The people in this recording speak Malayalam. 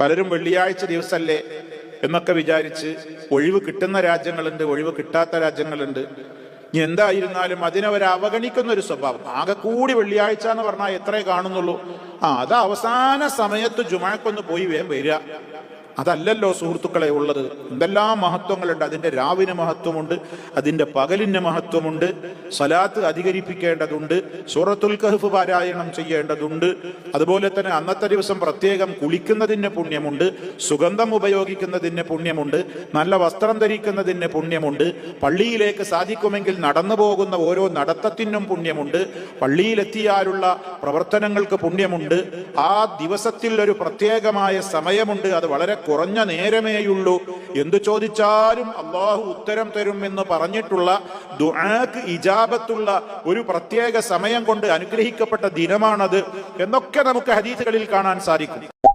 പലരും വെള്ളിയാഴ്ച ദിവസമല്ലേ എന്നൊക്കെ വിചാരിച്ച് ഒഴിവ് കിട്ടുന്ന രാജ്യങ്ങളുണ്ട് ഒഴിവ് കിട്ടാത്ത രാജ്യങ്ങളുണ്ട്. ഇനി എന്തായിരുന്നാലും അതിനവർ അവഗണിക്കുന്ന ഒരു സ്വഭാവം. ആകെ കൂടി വെള്ളിയാഴ്ച എന്ന് പറഞ്ഞാൽ എത്രേ കാണുന്നുള്ളൂ. ആ അത് അവസാന സമയത്ത് ജുമാക്കൊന്ന് പോയി വേഗം വരിക. അതല്ലല്ലോ സുഹൃത്തുക്കളെ ഉള്ളത്. എന്തെല്ലാം മഹത്വങ്ങളുണ്ട്. അതിന്റെ രാവിന് മഹത്വമുണ്ട്. അതിന്റെ പകലിന് മഹത്വമുണ്ട്. സലാത്ത് അധികരിപ്പിക്കേണ്ടതുണ്ട്. സൂറത്തുൽ കഹഫ് പാരായണം ചെയ്യേണ്ടതുണ്ട്. അതുപോലെ തന്നെ അന്നത്തെ ദിവസം പ്രത്യേകം കുളിക്കുന്നതിന് പുണ്യമുണ്ട്. സുഗന്ധം ഉപയോഗിക്കുന്നതിന് പുണ്യമുണ്ട്. നല്ല വസ്ത്രം ധരിക്കുന്നതിന് പുണ്യമുണ്ട്. പള്ളിയിലേക്ക് സാധിക്കുമെങ്കിൽ നടന്നു പോകുന്ന ഓരോ നടത്തത്തിനും പുണ്യമുണ്ട്. പള്ളിയിലെത്തിയാലുള്ള പ്രവർത്തനങ്ങൾക്ക് പുണ്യമുണ്ട്. ആ ദിവസത്തിൽ ഒരു പ്രത്യേകമായ സമയമുണ്ട്. അത് വളരെ കുറഞ്ഞ നേരമേയുള്ളൂ. എന്തു ചോദിച്ചാലും അള്ളാഹു ഉത്തരം തരും എന്ന് പറഞ്ഞിട്ടുള്ള ദുആക്ക് ഇജാബത്തുള്ള ഒരു പ്രത്യേക സമയം കൊണ്ട് അനുഗ്രഹിക്കപ്പെട്ട ദിനമാണത്. എന്നൊക്കെ നമുക്ക് ഹദീസുകളിൽ കാണാൻ സാധിക്കും.